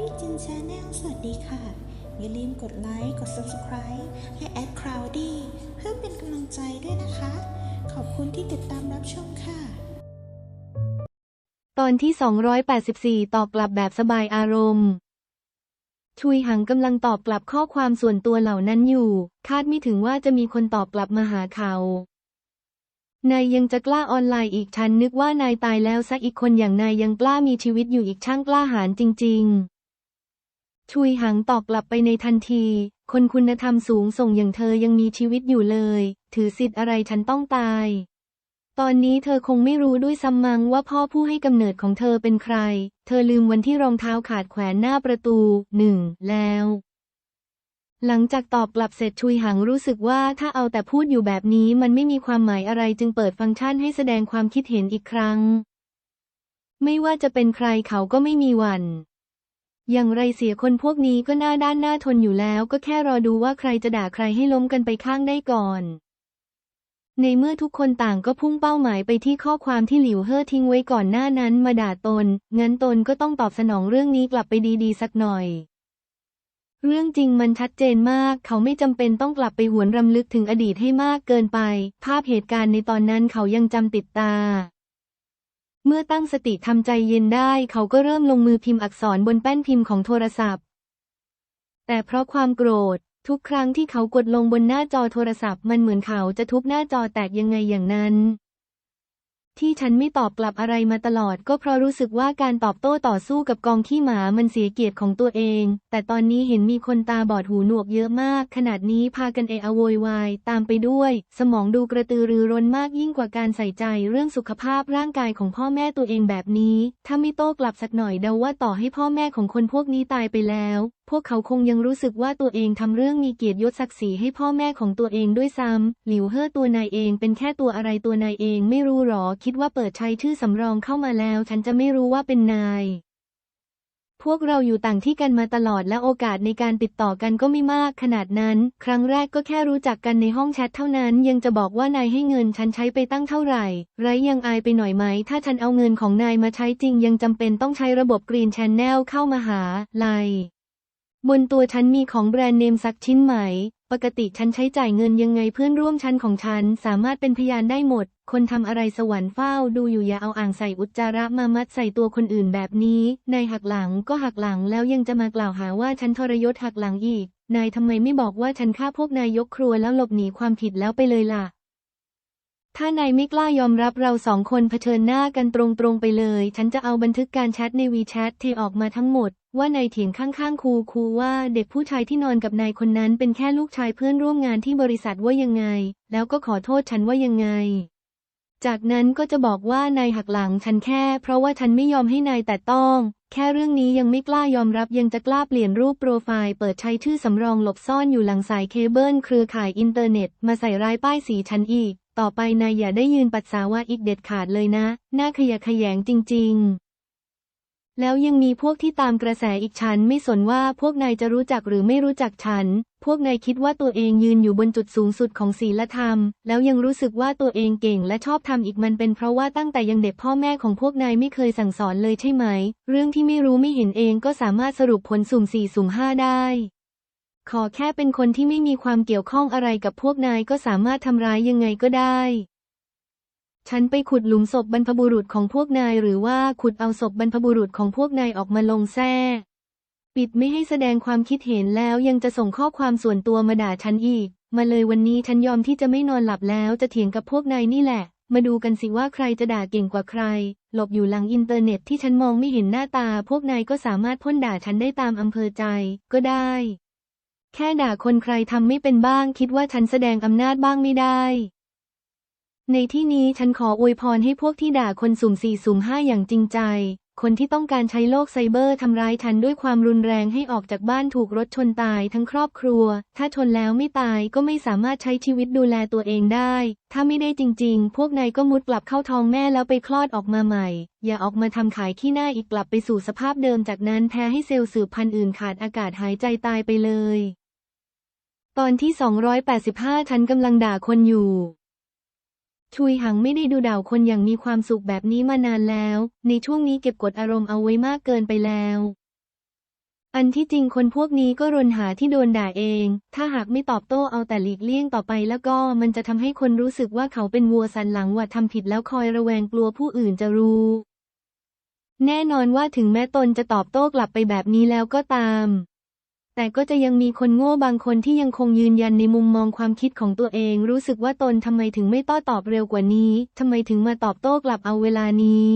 ี้จินชาแนลสวัสดีค่ะ อย่าลืมกดไลค์ กด Subscribe ให้แอดคราวดี้เพื่อเป็นกำลังใจด้วยนะคะ ขอบคุณที่ติดตามรับชมค่ะ ตอนที่ 284 ตอบกลับแบบสบายอารมณ์ชุยหังกำลังตอบกลับข้อความส่วนตัวเหล่านั้นอยู่ คาดไม่ถึงว่าจะมีคนตอบกลับมาหาเขา นายยังจะกล้าออนไลน์อีกฉันนึกว่านายตายแล้วซะอีกคนอย่างนายยังกล้ามีชีวิตอยู่อีกช่างกล้าหาญจริง ๆ ชุยหังตอบกลับไปในทันที คนคุณธรรมสูงส่งอย่างเธอยังมีชีวิตอยู่เลย ถือสิทธิ์อะไรฉันต้องตาย ตอนนี้เธอคงไม่รู้ด้วยซ้ำมังว่าพ่อผู้ให้กำเนิดของเธอเป็นใคร เธอลืมวันที่รองเท้าขาดแขวนหน้าประตูหนึ่งแล้ว หลังจากตอบกลับเสร็จชุยหังรู้สึกว่าถ้าเอาแต่พูดอยู่แบบนี้มันไม่มีความหมายอะไรจึงเปิดฟังก์ชันให้แสดงความคิดเห็นอีกครั้ง ไม่ว่าจะเป็นใครเขาก็ไม่มีวัน อย่างไรเสียคนพวกนี้ก็หน้าด้านหน้าทนอยู่แล้ว ก็แค่รอดูว่าใครจะด่าใครให้ล้มกันไปข้างได้ก่อน ในเมื่อทุกคนต่างก็พุ่งเป้าหมายไปที่ข้อความที่หลิวเฮ่อทิ้งไว้ก่อนหน้านั้นมาด่าตน งั้นตนก็ต้องตอบสนองเรื่องนี้กลับไปดีๆสักหน่อยเรื่องจริงมันชัดเจนมาก เขาไม่จำเป็นต้องกลับไปหวนรำลึกถึงอดีตให้มากเกินไป ภาพเหตุการณ์ในตอนนั้นเขายังจำติดตา เมื่อตั้งสติทำใจเย็นได้เขาก็เริ่มลงมือพิมพ์อักษรบนแป้นพิมพ์ของโทรศัพท์ แต่เพราะความโกรธ ทุกครั้งที่เขากดลงบนหน้าจอโทรศัพท์มันเหมือนเขาจะทุบหน้าจอแตกยังไงอย่างนั้น ที่ฉันไม่ตอบกลับอะไรมาตลอดก็เพราะรู้สึกว่าการตอบโต้ต่อสู้กับกองขี้หมามันเสียเกียรติของตัวเอง แต่ตอนนี้เห็นมีคนตาบอดหูหนวกเยอะมาก ขนาดนี้พากันเอะอะโวยวายตามไปด้วย สมองดูกระตือรือร้นมากยิ่งกว่าการใส่ใจเรื่องสุขภาพร่างกายของพ่อแม่ตัวเองแบบนี้ ถ้าไม่โต้กลับสักหน่อยเดาว่าต่อให้พ่อแม่ของคนพวกนี้ตายไปแล้ว พวกเขาคงยังรู้สึกว่าตัวเองทำเรื่องมีเกียรติยศศักดิ์ศรีให้พ่อแม่ของตัวเองด้วยซ้ำ หลิวเฮ่อตัวนายเองเป็นแค่ตัวอะไรตัวนายเองไม่รู้หรอ คิดว่าเปิดใช้ชื่อสำรองเข้ามาแล้ว ฉันจะไม่รู้ว่าเป็นนาย พวกเราอยู่ต่างที่กันมาตลอดและโอกาสในการติดต่อกันก็ไม่มากขนาดนั้น ครั้งแรกก็แค่รู้จักกันในห้องแชทเท่านั้น ยังจะบอกว่านายให้เงินฉันใช้ไปตั้งเท่าไหร่ ไรยังอายไปหน่อยไหม ถ้าฉันเอาเงินของนายมาใช้จริง ยังจำเป็นต้องใช้ระบบกรีนแชนแนลเข้ามาหาไล บนตัวฉันมีของแบรนด์เนมสักชิ้นไหม ปกติฉันใช้จ่ายเงินยังไงเพื่อนร่วมชั้นของฉันสามารถเป็นพยานได้หมด คนทำอะไรสวรรค์เฝ้าดูอยู่อย่าเอาอ่างใส่อุจจาระมามัดใส่ตัวคนอื่นแบบนี้ นายหักหลังก็หักหลังแล้วยังจะมากล่าวหาว่าฉันทรยศหักหลังอีก นายทำไมไม่บอกว่าฉันฆ่าพวกนายยกครัวแล้วหลบหนีความผิดแล้วไปเลยล่ะ ถ้านายไม่กล้ายอมรับเราสองคนเผชิญหน้ากันตรงๆไปเลย ฉันจะเอาบันทึกการแชทในวีแชทเทออกมาทั้งหมด ว่านายเถียงข้างๆครูครูว่าเด็กผู้ชายที่นอนกับนายคนนั้นเป็นแค่ลูกชายเพื่อนร่วมงานที่บริษัทว่ายังไง แล้วก็ขอโทษฉันว่ายังไง จากนั้นก็จะบอกว่านายหักหลังฉันแค่ เพราะว่าฉันไม่ยอมให้นายแต่ต้อง แค่เรื่องนี้ยังไม่กล้ายอมรับยังจะกล้าเปลี่ยนรูปโปรไฟล์เปิดใช้ชื่อสำรองหลบซ่อนอยู่หลังสายเคเบิลเครือข่ายอินเทอร์เน็ต มาใส่ร้ายป้ายสีฉันอีก ต่อไปนายอย่าได้ยืนปัสสาวะอีกเด็ดขาดเลยนะ น่าขยะแขยงจริง ๆ แล้วยังมีพวกที่ตามกระแสอีกฉันไม่สนว่าพวกนายจะรู้จักหรือไม่รู้จักฉัน พวกนายคิดว่าตัวเองยืนอยู่บนจุดสูงสุดของศีลธรรม แล้วยังรู้สึกว่าตัวเองเก่งและชอบทำอีกมันเป็นเพราะว่าตั้งแต่ยังเด็กพ่อแม่ของพวกนายไม่เคยสั่งสอนเลยใช่ไหม เรื่องที่ไม่รู้ไม่เห็นเองก็สามารถสรุปผลสุ่มสี่สุ่มห้าได้ ขอแค่เป็นคนที่ไม่มีความเกี่ยวข้องอะไรกับพวกนายก็สามารถทำร้ายยังไงก็ได้ ฉันไปขุดหลุมศพบรรพบุรุษของพวกนายหรือว่าขุดเอาศพบรรพบุรุษของพวกนายออกมาลงแท้ปิดไม่ให้แสดงความคิดเห็นแล้วยังจะส่งข้อความส่วนตัวมาด่าฉันอีก มาเลยวันนี้ฉันยอมที่จะไม่นอนหลับแล้วจะเถียงกับพวกนายนี่แหละ มาดูกันสิว่าใครจะด่าเก่งกว่าใคร หลบอยู่หลังอินเทอร์เน็ตที่ฉันมองไม่เห็นหน้าตา พวกนายก็สามารถพ่นด่าฉันได้ตามอำเภอใจก็ได้ แค่ด่าคนใครทำไม่เป็นบ้าง คิดว่าฉันแสดงอำนาจบ้างไม่ได้ ในที่นี้ฉันขออวยพรให้พวกที่ด่าคนสุ่มสี่สุ่มห้าอย่างจริงใจ คนที่ต้องการใช้โลกไซเบอร์ทำร้ายฉันด้วยความรุนแรงให้ออกจากบ้านถูกรถชนตายทั้งครอบครัว ถ้าชนแล้วไม่ตายก็ไม่สามารถใช้ชีวิตดูแลตัวเองได้ ถ้าไม่ได้จริง ๆ พวกนายก็มุดกลับเข้าท้องแม่แล้วไปคลอดออกมาใหม่ อย่าออกมาทำขายขี้หน้าอีกกลับไปสู่สภาพเดิมจากนั้นแพ้ให้เซลล์สืบพันธุ์อื่นขาดอากาศหายใจตายไปเลย ตอนที่ 285 ฉันกำลังด่าคนอยู่ ชุยหังไม่ได้ดูด่าคนอย่างมีความสุขแบบนี้มานานแล้ว ในช่วงนี้เก็บกดอารมณ์เอาไว้มากเกินไปแล้ว อันที่จริงคนพวกนี้ก็รนหาที่โดนด่าเอง ถ้าหากไม่ตอบโต้เอาแต่หลีกเลี่ยงต่อไปแล้วก็มันจะทำให้คนรู้สึกว่าเขาเป็นวัวสันหลังว่าทำผิดแล้วคอยระแวงกลัวผู้อื่นจะรู้ แน่นอนว่าถึงแม้ตนจะตอบโต้กลับไปแบบนี้แล้วก็ตาม แต่ก็จะยังมีคนโง่บางคนที่ยังคงยืนยันในมุมมองความคิดของตัวเอง รู้สึกว่าตนทำไมถึงไม่โต้ตอบเร็วกว่านี้ทำไมถึงมาตอบโต้กลับเอาเวลานี้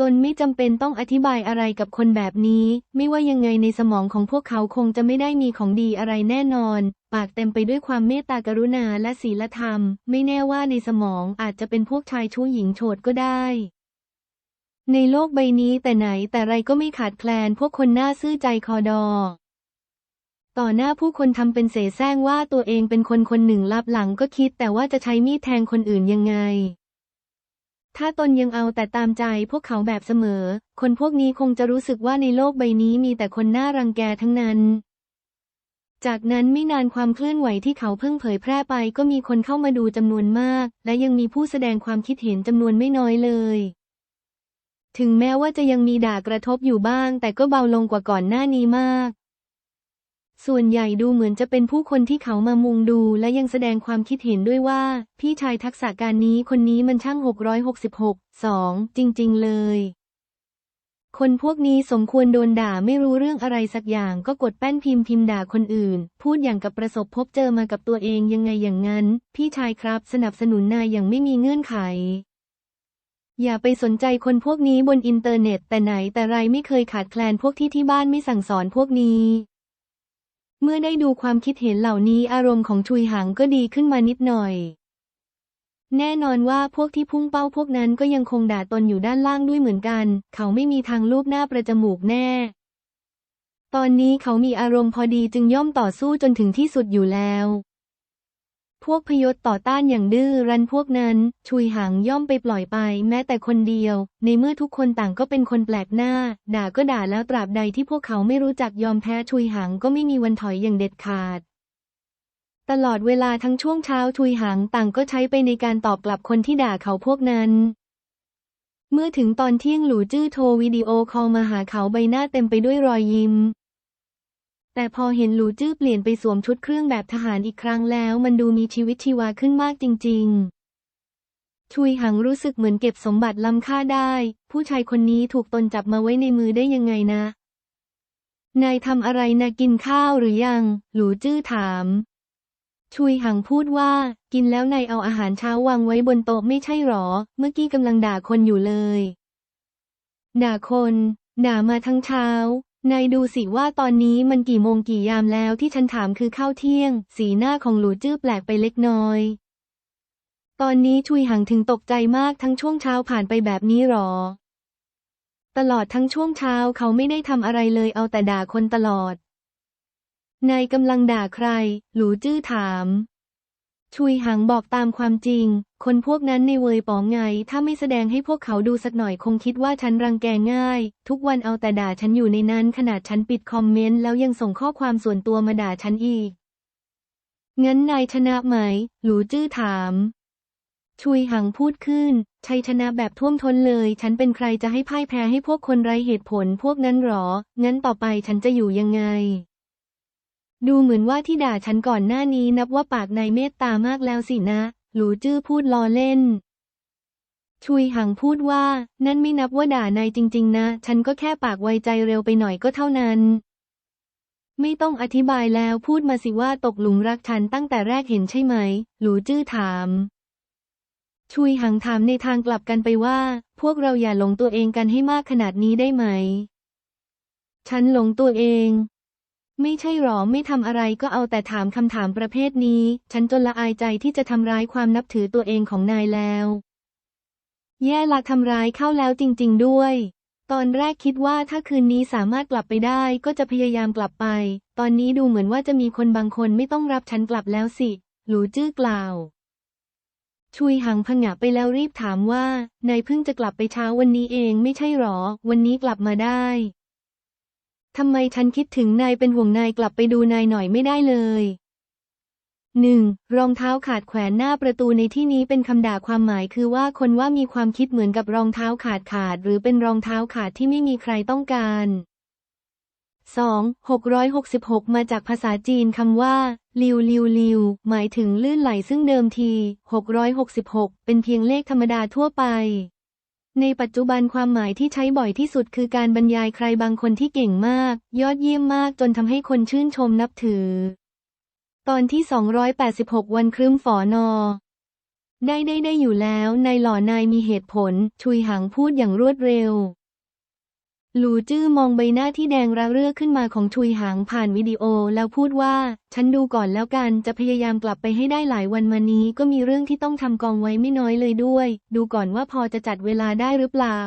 ตนไม่จำเป็นต้องอธิบายอะไรกับคนแบบนี้ ไม่ว่ายังไงในสมองของพวกเขาคงจะไม่ได้มีของดีอะไรแน่นอน ปากเต็มไปด้วยความเมตตากรุณาและศีลธรรม ไม่แน่ว่าในสมองอาจจะเป็นพวกชายชู้หญิงโฉดก็ได้ ในโลกใบนี้แต่ไหนแต่ไรก็ไม่ขาดแคลนพวกคนหน้าซื่อใจคอดอ ต่อหน้าผู้คนทำเป็นเสแสร้งว่าตัวเองเป็นคนคนหนึ่งลับหลังก็คิดแต่ว่าจะใช้มีดแทงคนอื่นยังไง ถ้าตนยังเอาแต่ตามใจพวกเขาแบบเสมอ คนพวกนี้คงจะรู้สึกว่าในโลกใบนี้มีแต่คนน่ารังแกทั้งนั้น จากนั้นไม่นานความเคลื่อนไหวที่เขาเพิ่งเผยแพร่ไปก็มีคนเข้ามาดูจำนวนมาก และยังมีผู้แสดงความคิดเห็นจำนวนไม่น้อยเลย ถึงแม้ว่าจะยังมีด่ากระทบอยู่บ้าง แต่ก็เบาลงกว่าก่อนหน้านี้มาก ส่วนใหญ่ดูเหมือนจะเป็นผู้คนที่เขามามุงดู และยังแสดงความคิดเห็นด้วยว่า พี่ชายทักษะการนี้คนนี้มันช่าง 666 2 จริง ๆ เลย คนพวกนี้สมควรโดนด่าไม่รู้เรื่องอะไรสักอย่างก็กดแป้นพิมพ์พิมพ์ด่าคนอื่น พูดอย่างกับประสบพบเจอมากับตัวเองยังไงอย่างนั้น พี่ชายครับ สนับสนุนนายอย่างไม่มีเงื่อนไข อย่าไปสนใจคนพวกนี้บนอินเทอร์เน็ตแต่ไหนแต่ไรไม่เคยขาดแคลนพวกที่ที่บ้านไม่สั่งสอนพวกนี้ เมื่อได้ดูความคิดเห็นเหล่านี้อารมณ์ของชุยหังก็ดีขึ้นมานิดหน่อย แน่นอนว่าพวกที่พุ่งเป้าพวกนั้นก็ยังคงด่าตนอยู่ด้านล่างด้วยเหมือนกัน เขาไม่มีทางลูบหน้าประจมูกแน่ ตอนนี้เขามีอารมณ์พอดีจึงย่อมต่อสู้จนถึงที่สุดอยู่แล้ว พวกพยศต่อต้านอย่างดื้อรั้นพวกนั้น ชุยหังย่อมไปปล่อยไป แม้แต่คนเดียว ในเมื่อทุกคนต่างก็เป็นคนแปลกหน้า ด่าก็ด่าแล้วตราบใดที่พวกเขาไม่รู้จักยอมแพ้ชุยหังก็ไม่มีวันถอยอย่างเด็ดขาด ตลอดเวลาทั้งช่วงเช้าชุยหังต่างก็ใช้ไปในการตอบกลับคนที่ด่าเขาพวกนั้นเมื่อถึงตอนเที่ยงหลูจื้อโทรวิดีโอคอลมาหาเขาใบหน้าเต็มไปด้วยรอยยิ้ม แต่พอเห็นหลูจื้อเปลี่ยนไปสวมชุดเครื่องแบบทหารอีกครั้งแล้ว มันดูมีชีวิตชีวาขึ้นมากจริง ๆ ชุยหังรู้สึกเหมือนเก็บสมบัติล้ำค่าได้ ผู้ชายคนนี้ถูกตนจับมาไว้ในมือได้ยังไงนะ นายทำอะไรนะกินข้าวหรือยัง หลูจื้อถาม ชุยหังพูดว่า กินแล้วนายเอาอาหารเช้าวางไว้บนโต๊ะไม่ใช่หรอ เมื่อกี้กำลังด่าคนอยู่เลย ด่าคน ด่ามาทั้งเช้า นายดูสิว่าตอนนี้มันกี่โมงกี่ยามแล้วที่ฉันถามคือข้าวเที่ยง สีหน้าของหลูจื้อแปลกไปเล็กน้อย ตอนนี้ชุยหังถึงตกใจมากทั้งช่วงเช้าผ่านไปแบบนี้หรอ ตลอดทั้งช่วงเช้าเขาไม่ได้ทำอะไรเลยเอาแต่ด่าคนตลอด นายกำลังด่าใคร หลูจื้อถาม ชุยหังบอกตามความจริง คนพวกนั้นในเวยป๋องไง ถ้าไม่แสดงให้พวกเขาดูสักหน่อยคงคิดว่าฉันรังแกง่าย ทุกวันเอาแต่ด่าฉันอยู่ในนั้นขนาดฉันปิดคอมเมนต์แล้วยังส่งข้อความส่วนตัวมาด่าฉันอีก งั้นนายชนะไหม หลูจื้อถาม ชุยหังพูดขึ้น ชัยชนะแบบท่วมท้นเลย ฉันเป็นใครจะให้พ่ายแพ้ให้พวกคนไร้เหตุผลพวกนั้นหรอ งั้นต่อไปฉันจะอยู่ยังไง ดูเหมือนว่าที่ด่าฉันก่อนหน้านี้นับว่าปากนายเมตตามากแล้วสินะ หลูจื้อพูดล้อเล่น ชุยหังพูดว่า นั่นไม่นับว่าด่านายจริง ๆ นะ ฉันก็แค่ปากไวใจเร็วไปหน่อยก็เท่านั้น ไม่ต้องอธิบายแล้วพูดมาสิว่าตกหลุมรักฉันตั้งแต่แรกเห็นใช่ไหม หลูจื้อถาม ชุยหังถามในทางกลับกันไปว่า พวกเราอย่าหลงตัวเองกันให้มากขนาดนี้ได้ไหม ฉันหลงตัวเอง ไม่ใช่หรอไม่ทำอะไรก็เอาแต่ถามคำถามประเภทนี้ ฉันจนละอายใจที่จะทำร้ายความนับถือตัวเองของนายแล้ว แย่ละทำร้ายเข้าแล้วจริง ๆ ด้วย ตอนแรกคิดว่าถ้าคืนนี้สามารถกลับไปได้ก็จะพยายามกลับไป ตอนนี้ดูเหมือนว่าจะมีคนบางคนไม่ต้องรับฉันกลับแล้วสิ หลูจื้อกล่าว ชุยหังผงะไปแล้วรีบถามว่านายเพิ่งจะกลับไปเช้าวันนี้เองไม่ใช่หรอ วันนี้กลับมาได้ ทำไมฉันคิดถึงนายเป็นห่วงนายกลับไปดูนายหน่อยไม่ได้เลยหนึ่งรองเท้าขาดแขวนหน้าประตูในที่นี้เป็นคำด่าความหมายคือว่าคนว่ามีความคิดเหมือนกับรองเท้าขาดขาด หรือเป็นรองเท้าขาดที่ไม่มีใครต้องการ 2. 666 มาจากภาษาจีนคำว่า ลิวลิวลิว หมายถึงลื่นไหลซึ่งเดิมที 666 เป็นเพียงเลขธรรมดาทั่วไป ในปัจจุบันความหมายที่ใช้บ่อยที่สุดคือการบรรยายใครบางคนที่เก่งมาก ยอดเยี่ยมมากจนทำให้คนชื่นชมนับถือ ตอนที่ 286 วันครึ่มฝอนอ ได้ได้ได้อยู่แล้วนายหล่อนายมีเหตุผล ชุยหางพูดอย่างรวดเร็ว หลูจื้อมองใบหน้าที่แดงระเรื่อขึ้นมาของชุยหางผ่านวิดีโอแล้วพูดว่า ฉันดูก่อนแล้วกันจะพยายามกลับไปให้ได้หลายวันมานี้ก็มีเรื่องที่ต้องทำกองไว้ไม่น้อยเลยด้วย ดูก่อนว่าพอจะจัดเวลาได้หรือเปล่า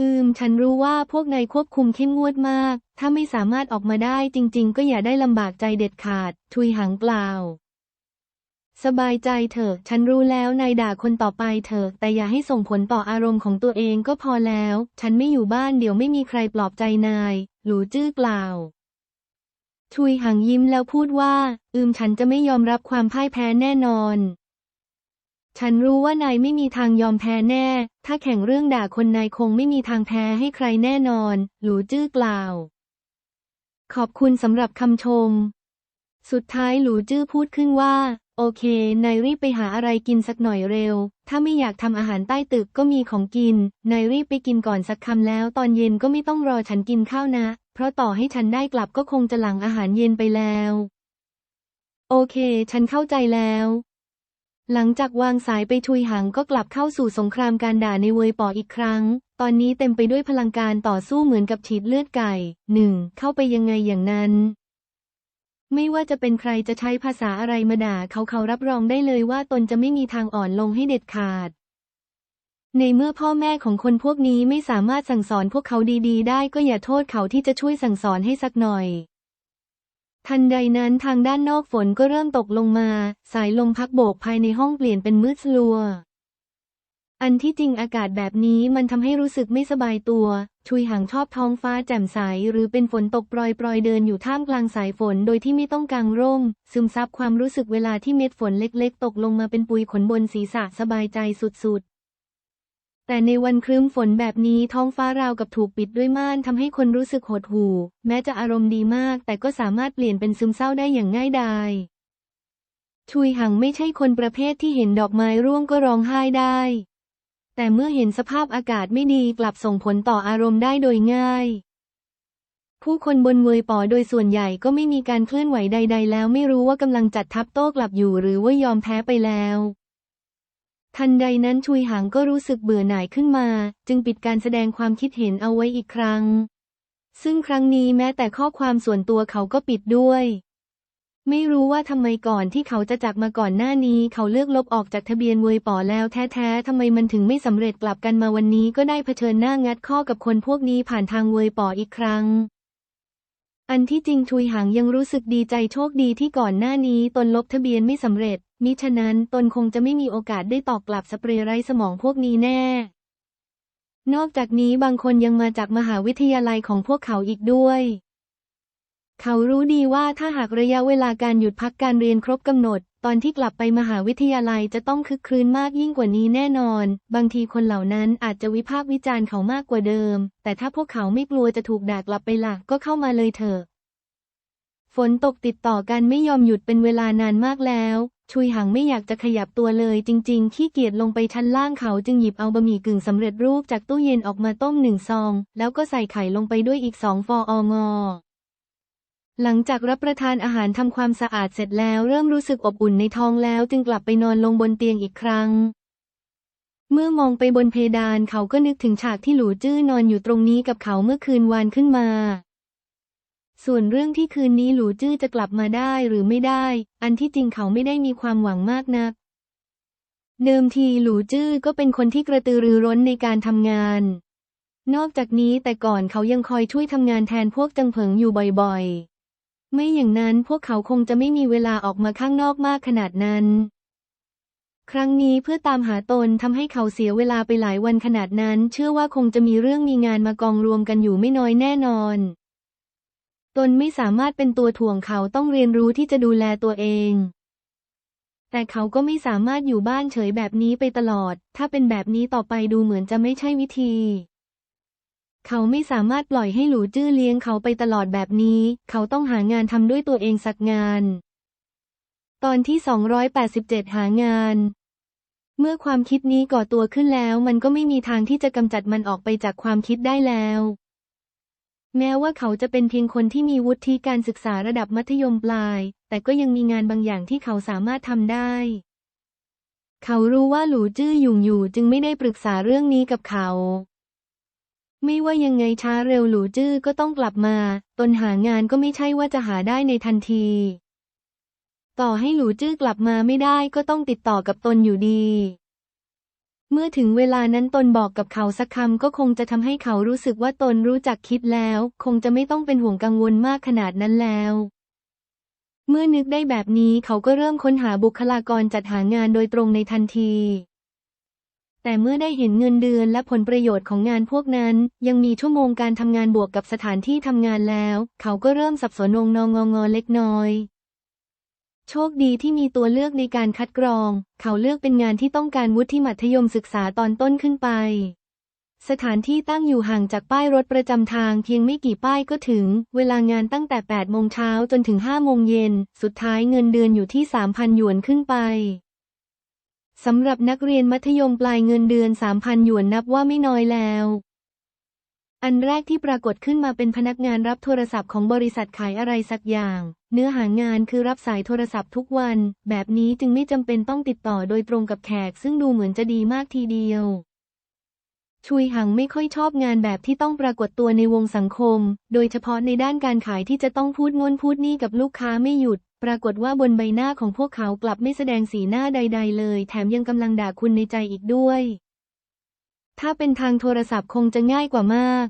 อืม ฉันรู้ว่าพวกนายควบคุมเข้มงวดมาก ถ้าไม่สามารถออกมาได้จริง ๆ ก็อย่าได้ลำบากใจเด็ดขาด ชุยหางกล่า สบายใจเถอะ ฉันรู้แล้วนายด่าคนต่อไปเถอะ แต่อย่าให้ส่งผลต่ออารมณ์ของตัวเองก็พอแล้ว ฉันไม่อยู่บ้านเดี๋ยวไม่มีใครปลอบใจนาย หลูจื้อกล่าวชุยหังยิ้มแล้วพูดว่า อืมฉันจะไม่ยอมรับความพ่ายแพ้แน่นอน ฉันรู้ว่านายไม่มีทางยอมแพ้แน่ ถ้าแข่งเรื่องด่าคนนายคงไม่มีทางแพ้ให้ใครแน่นอน หลูจื้อกล่าว ขอบคุณสำหรับคำชม สุดท้ายหลูจื้อพูดขึ้นว่า โอเค นายรีบไปหาอะไรกินสักหน่อยเร็ว ถ้าไม่อยากทำอาหารใต้ตึกก็มีของกิน นายรีบไปกินก่อนสักคำแล้ว ตอนเย็นก็ไม่ต้องรอฉันกินข้าวนะ เพราะต่อให้ฉันได้กลับก็คงจะหลังอาหารเย็นไปแล้ว โอเค ฉันเข้าใจแล้ว หลังจากวางสายไปชุยหังก็กลับเข้าสู่สงครามการด่าในเวยป่ออีกครั้ง ตอนนี้เต็มไปด้วยพลังการต่อสู้เหมือนกับฉีดเลือดไก่หนึ่งเข้าไปยังไงอย่างนั้น ไม่ว่าจะเป็นใครจะใช้ภาษาอะไรมาด่าเขาเขารับรองได้เลยว่าตนจะไม่มีทางอ่อนลงให้เด็ดขาด ในเมื่อพ่อแม่ของคนพวกนี้ไม่สามารถสั่งสอนพวกเขาดีๆ ได้ก็อย่าโทษเขาที่จะช่วยสั่งสอนให้สักหน่อย ทันใดนั้นทางด้านนอกฝนก็เริ่มตกลงมา สายลมพักโบกภายในห้องเปลี่ยนเป็นมืดสลัว อันที่จริงอากาศแบบนี้มันทำให้รู้สึกไม่สบายตัว ชุยหังชอบท้องฟ้าแจ่มใส หรือเป็นฝนตกปรอยๆ เดินอยู่ท่ามกลางสายฝนโดยที่ไม่ต้องกางร่ม ซึมซับความรู้สึกเวลาที่เม็ดฝนเล็กๆ ตกลงมาเป็นปุยขนบนศีรษะสบายใจสุดๆแต่ในวันครึ้มฝนแบบนี้ท้องฟ้าราวกับถูกปิดด้วยม่านทำให้คนรู้สึกหดหู่ แม้จะอารมณ์ดีมาก แต่ก็สามารถเปลี่ยนเป็นซึมเศร้าได้อย่างง่ายดายชุยหังไม่ใช่คนประเภทที่เห็นดอกไม้ร่วงก็ร้องไห้ได้ แต่เมื่อเห็นสภาพอากาศไม่ดีกลับส่งผลต่ออารมณ์ได้โดยง่าย ผู้คนบนเวยปอโดยส่วนใหญ่ก็ไม่มีการเคลื่อนไหวใด ๆ แล้วไม่รู้ว่ากำลังจัดทัพโต้กลับอยู่หรือว่ายอมแพ้ไปแล้ว ทันใดนั้นชุยหางก็รู้สึกเบื่อหน่ายขึ้นมา จึงปิดการแสดงความคิดเห็นเอาไว้อีกครั้ง ซึ่งครั้งนี้แม้แต่ข้อความส่วนตัวเขาก็ปิดด้วย ไม่รู้ว่าทำไมก่อนที่เขาจะจากมาก่อนหน้านี้ เขาเลือกลบออกจากทะเบียนเวยป่อแล้วแท้ๆทำไมมันถึงไม่สำเร็จกลับกันมาวันนี้ก็ได้เผชิญหน้างัดข้อกับคนพวกนี้ผ่านทางเวยป่ออีกครั้ง อันที่จริงทุยหางยังรู้สึกดีใจโชคดีที่ก่อนหน้านี้ตนลบทะเบียนไม่สำเร็จ มิฉะนั้นตนคงจะไม่มีโอกาสได้ตอบกลับสเปรย์ไร้สมองพวกนี้แน่ นอกจากนี้บางคนยังมาจากมหาวิทยาลัยของพวกเขาอีกด้วย เขารู้ดีว่าถ้าหากระยะเวลาการหยุดพักการเรียนครบกำหนด ตอนที่กลับไปมหาวิทยาลัยจะต้องคึกคืนมากยิ่งกว่านี้แน่นอน บางทีคนเหล่านั้นอาจจะวิพากษ์วิจารณ์เขามากกว่าเดิม แต่ถ้าพวกเขาไม่กลัวจะถูกด่ากลับไปล่ะก็เข้ามาเลยเถอะ ฝนตกติดต่อกันไม่ยอมหยุดเป็นเวลานานมากแล้ว ชุยหังไม่อยากจะขยับตัวเลย จริง ๆ ขี้เกียจลงไปชั้นล่างเขาจึงหยิบเอาบะหมี่กึ่งสำเร็จรูปจากตู้เย็นออกมาต้มหนึ่งซอง แล้วก็ใส่ไข่ลงไปด้วยอีกสองฟองง หลังจากรับประทานอาหารทำความสะอาดเสร็จแล้วเริ่มรู้สึกอบอุ่นในท้องแล้วจึงกลับไปนอนลงบนเตียงอีกครั้ง เมื่อมองไปบนเพดานเขาก็นึกถึงฉากที่หลูจื้อนอนอยู่ตรงนี้กับเขาเมื่อคืนวานขึ้นมา ส่วนเรื่องที่คืนนี้หลูจื้อจะกลับมาได้หรือไม่ได้ อันที่จริงเขาไม่ได้มีความหวังมากนัก เดิมทีหลูจื้อก็เป็นคนที่กระตือรือร้นในการทำงาน นอกจากนี้แต่ก่อนเขายังคอยช่วยทำงานแทนพวกจังเผิงอยู่บ่อยๆ ไม่อย่างนั้นพวกเขาคงจะไม่มีเวลาออกมาข้างนอกมากขนาดนั้น ครั้งนี้เพื่อตามหาตนทำให้เขาเสียเวลาไปหลายวันขนาดนั้น เชื่อว่าคงจะมีเรื่องมีงานมากองรวมกันอยู่ไม่น้อยแน่นอน ตนไม่สามารถเป็นตัวถ่วงเขาต้องเรียนรู้ที่จะดูแลตัวเอง แต่เขาก็ไม่สามารถอยู่บ้านเฉยแบบนี้ไปตลอด ถ้าเป็นแบบนี้ต่อไปดูเหมือนจะไม่ใช่วิธี เขาไม่สามารถปล่อยให้หลูจื้อเลี้ยงเขาไปตลอดแบบนี้ เขาต้องหางานทำด้วยตัวเองสักงาน ตอนที่ 287 หางาน เมื่อความคิดนี้ก่อตัวขึ้นแล้วมันก็ไม่มีทางที่จะกำจัดมันออกไปจากความคิดได้แล้ว แม้ว่าเขาจะเป็นเพียงคนที่มีวุฒิการศึกษาระดับมัธยมปลาย แต่ก็ยังมีงานบางอย่างที่เขาสามารถทำได้ เขารู้ว่าหลูจื้อหยุ่งอยู่จึงไม่ได้ปรึกษาเรื่องนี้กับเขา ไม่ว่ายังไงช้าเร็วหลูจื้อก็ต้องกลับมา ตนหางานก็ไม่ใช่ว่าจะหาได้ในทันที ต่อให้หลูจื้อกลับมาไม่ได้ก็ต้องติดต่อกับตนอยู่ดี เมื่อถึงเวลานั้นตนบอกกับเขาสักคำก็คงจะทำให้เขารู้สึกว่าตนรู้จักคิดแล้ว คงจะไม่ต้องเป็นห่วงกังวลมากขนาดนั้นแล้วเมื่อนึกได้แบบนี้เขาก็เริ่มค้นหาบุคลากรจัดหางานโดยตรงในทันที แต่เมื่อได้เห็นเงินเดือนและผลประโยชน์ของงานพวกนั้น ยังมีชั่วโมงการทำงานบวกกับสถานที่ทำงานแล้ว เขาก็เริ่มสับสนงนงงอเล็กน้อย โชคดีที่มีตัวเลือกในการคัดกรอง เขาเลือกเป็นงานที่ต้องการวุฒิมัธยมศึกษาตอนต้นขึ้นไป สถานที่ตั้งอยู่ห่างจากป้ายรถประจำทางเพียงไม่กี่ป้ายก็ถึง เวลางานตั้งแต่8โมงเช้าจนถึง5โมงเย็น สุดท้ายเงินเดือนอยู่ที่3,000หยวนขึ้นไป สำหรับนักเรียนมัธยมปลายเงินเดือน 3,000 หยวนนับว่าไม่น้อยแล้ว อันแรกที่ปรากฏขึ้นมาเป็นพนักงานรับโทรศัพท์ของบริษัทขายอะไรสักอย่าง เนื้อหางานคือรับสายโทรศัพท์ทุกวัน แบบนี้จึงไม่จำเป็นต้องติดต่อโดยตรงกับแขก ซึ่งดูเหมือนจะดีมากทีเดียวชุยหังไม่ค่อยชอบงานแบบที่ต้องปรากฏตัวในวงสังคม โดยเฉพาะในด้านการขายที่จะต้องพูดงนพูดนี่กับลูกค้าไม่หยุด ปรากฏว่าบนใบหน้าของพวกเขากลับไม่แสดงสีหน้าใด ๆ เลย แถมยังกำลังด่าคุณในใจอีกด้วย ถ้าเป็นทางโทรศัพท์คงจะง่ายกว่ามาก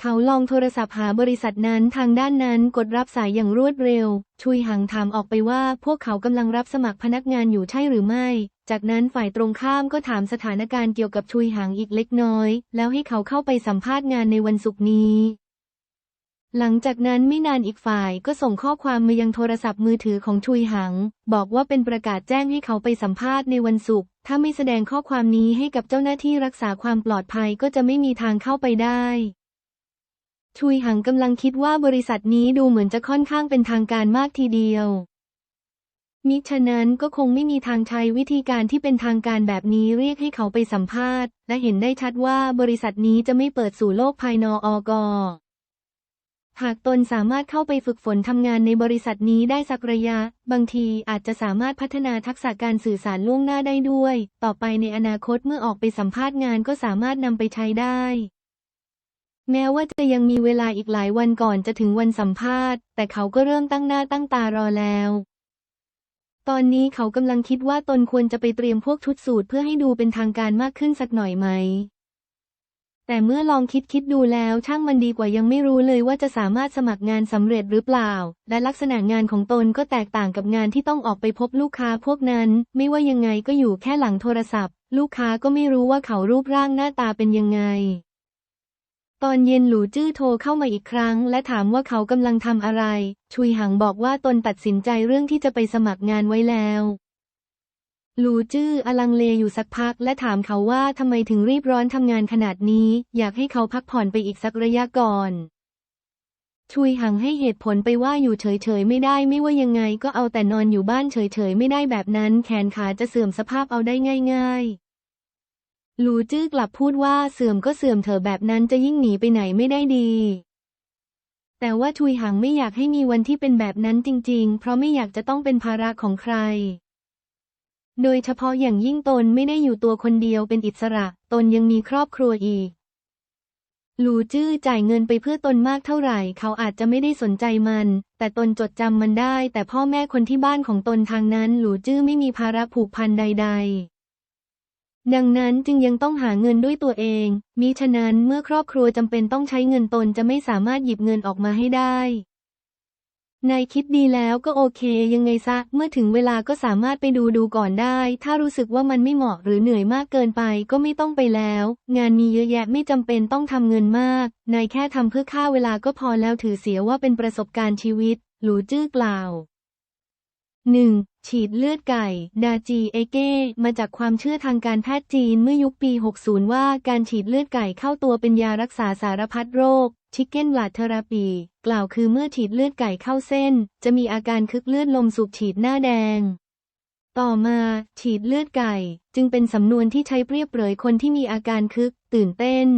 เขาลองโทรศัพท์หาบริษัทนั้นทางด้านนั้นกดรับสายอย่างรวดเร็ว ชุยหังถามออกไปว่าพวกเขากำลังรับสมัครพนักงานอยู่ใช่หรือไม่ จากนั้นฝ่ายตรงข้ามก็ถามสถานการณ์เกี่ยวกับชุยหังอีกเล็กน้อย แล้วให้เขาเข้าไปสัมภาษณ์งานในวันศุกร์นี้ หลังจากนั้นไม่นานอีกฝ่ายก็ส่งข้อความมายังโทรศัพท์มือถือของชุยหัง บอกว่าเป็นประกาศแจ้งให้เขาไปสัมภาษณ์ในวันศุกร์ถ้าไม่แสดงข้อความนี้ให้กับเจ้าหน้าที่รักษาความปลอดภัยก็จะไม่มีทางเข้าไปได้ชุยหังกำลังคิดว่าบริษัทนี้ดูเหมือนจะค่อนข้างเป็นทางการมากทีเดียว มิฉะนั้นก็คงไม่มีทางใช้วิธีการที่เป็นทางการแบบนี้เรียกให้เขาไปสัมภาษณ์ และเห็นได้ชัดว่าบริษัทนี้จะไม่เปิดสู่โลกภายนอก หากตนสามารถเข้าไปฝึกฝนทำงานในบริษัทนี้ได้สักระยะ บางทีอาจจะสามารถพัฒนาทักษะการสื่อสารล่วงหน้าได้ด้วย ต่อไปในอนาคตเมื่อออกไปสัมภาษณ์งานก็สามารถนำไปใช้ได้ แม้ว่าจะยังมีเวลาอีกหลายวันก่อนจะถึงวันสัมภาษณ์ แต่เขาก็เริ่มตั้งหน้าตั้งตารอแล้วตอนนี้เขากำลังคิดว่าตนควรจะไปเตรียมพวกชุดสูตรเพื่อให้ดูเป็นทางการมากขึ้นสักหน่อยไหม แต่เมื่อลองคิดคิดดูแล้วช่างมันดีกว่ายังไม่รู้เลยว่าจะสามารถสมัครงานสำเร็จหรือเปล่า และลักษณะงานของตนก็แตกต่างกับงานที่ต้องออกไปพบลูกค้าพวกนั้น ไม่ว่ายังไงก็อยู่แค่หลังโทรศัพท์ ลูกค้าก็ไม่รู้ว่าเขารูปร่างหน้าตาเป็นยังไง ตอนเย็นหลูจื้อโทรเข้ามาอีกครั้ง และถามว่าเขากำลังทำอะไร ชุยหังบอกว่าตนตัดสินใจเรื่องที่จะไปสมัครงานไว้แล้ว หลูจื้ออลังเลอยู่สักพักและถามเขาว่าทำไมถึงรีบร้อนทำงานขนาดนี้ อยากให้เขาพักผ่อนไปอีกสักระยะก่อนชุยหังให้เหตุผลไปว่าอยู่เฉยๆไม่ได้ไม่ว่ายังไงก็เอาแต่นอนอยู่บ้านเฉยๆไม่ได้แบบนั้น แขนขาจะเสื่อมสภาพเอาได้ง่าย ๆ หลูจื้อกลับพูดว่าเสื่อมก็เสื่อมเถอะแบบนั้นจะยิ่งหนีไปไหนไม่ได้ดี แต่ว่าชุยหังไม่อยากให้มีวันที่เป็นแบบนั้นจริง ๆ เพราะไม่อยากจะต้องเป็นภาระของใคร โดยเฉพาะอย่างยิ่งตนไม่ได้อยู่ตัวคนเดียวเป็นอิสระ ตนยังมีครอบครัวอีก หลูจื้อจ่ายเงินไปเพื่อตนมากเท่าไหร่ เขาอาจจะไม่ได้สนใจมัน แต่ตนจดจำมันได้ แต่พ่อแม่คนที่บ้านของตนทางนั้น หลูจื้อไม่มีภาระผูกพันใด ๆดังนั้นจึงยังต้องหาเงินด้วยตัวเอง มิฉะนั้นเมื่อครอบครัวจำเป็นต้องใช้เงินตนจะไม่สามารถหยิบเงินออกมาให้ได้ นายคิดดีแล้วก็โอเคยังไงซะ เมื่อถึงเวลาก็สามารถไปดูดูก่อนได้ ถ้ารู้สึกว่ามันไม่เหมาะหรือเหนื่อยมากเกินไปก็ไม่ต้องไปแล้ว งานมีเยอะแยะไม่จำเป็นต้องทำเงินมาก นายแค่ทำเพื่อค่าเวลาก็พอแล้วถือเสียว่าเป็นประสบการณ์ชีวิต หลูจื้อกล่าว 1. ฉีดเลือดไก่ ดาจีเอเก้ มาจากความเชื่อทางการแพทย์จีนเมื่อยุคปี 60 ว่าการฉีดเลือดไก่เข้าตัวเป็นยารักษาสารพัดโรค ชิคเก้นบลัดเทอราปี กล่าวคือเมื่อฉีดเลือดไก่เข้าเส้น จะมีอาการคึกเลือดลมสูบฉีดหน้าแดง ต่อมาฉีดเลือดไก่ จึงเป็นสำนวนที่ใช้เปรียบเปรยคนที่มีอาการคึก ตื่นเต้น